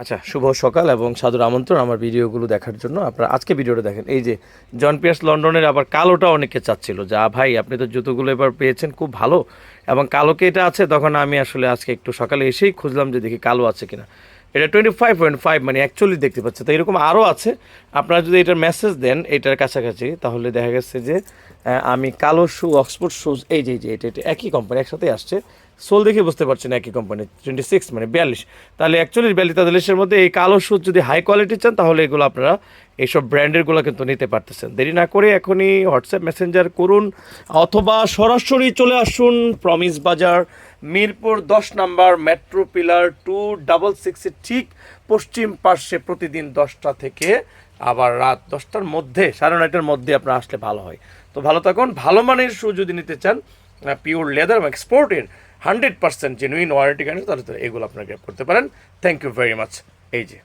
আচ্ছা শুভ সকাল এবং সাদর আমন্ত্রণ আমার ভিডিওগুলো দেখার জন্য। আপনারা আজকে ভিডিওটা দেখেন। এই যে, জন পিয়ার্স লন্ডনের আবার কালোটা অনেকে চাচ্ছিল। যা ভাই, আপনি তো জুতোগুলো এবার পেয়েছেন, খুব ভালো। এবং কালোকে এটা আছে, তখন আমি আসলে আজকে একটু সকালে এসেই খুঁজলাম যে দেখি কালো আছে কিনা। এটা টোয়েন্টি ফাইভ পয়েন্ট ফাইভ মানে অ্যাকচুয়ালি দেখতে পাচ্ছে তো এরকম আরও আছে। আপনারা যদি এটার মেসেজ দেন, এটার কাছাকাছি, তাহলে দেখা গেছে যে আমি কালো শু অক্সফোর্ড শুজ এই যে এই যে, এটা এটা একই কোম্পানি একসাথে আসছে। সোল দেখে বুঝতে পারছেন একই কোম্পানি টোয়েন্টি সিক্স মানে বিয়াল্লিশ। তাহলে অ্যাকচুয়ালি বিয়াল্লিশ তেতাল্লিশের মধ্যে এই কালো শুজ যদি হাই কোয়ালিটি চান, তাহলে এগুলো আপনারা এইসব ব্র্যান্ডেরগুলো কিন্তু নিতে পারতেছেন। দেরি না করে এখনই হোয়াটসঅ্যাপ মেসেঞ্জার করুন, অথবা সরাসরি চলে আসুন প্রমিস বাজার মিরপুর দশ number metro pillar two double সিক্সের ঠিক পশ্চিম পার্শ্বে প্রতিদিন দশটা থেকে আবার রাত দশটার মধ্যে, সাড়ে নয়টার মধ্যে আপনার আসলে ভালো হয়। তো ভালো থাকুন, ভালো মানের শু যদি নিতে চান পিওর লেদার এবং এক্সপোর্টের hundred percent genuine warranty guarantee, তাহলে এগুলো আপনারা করতে পারেন। থ্যাংক ইউ ভেরি মাচ এই যে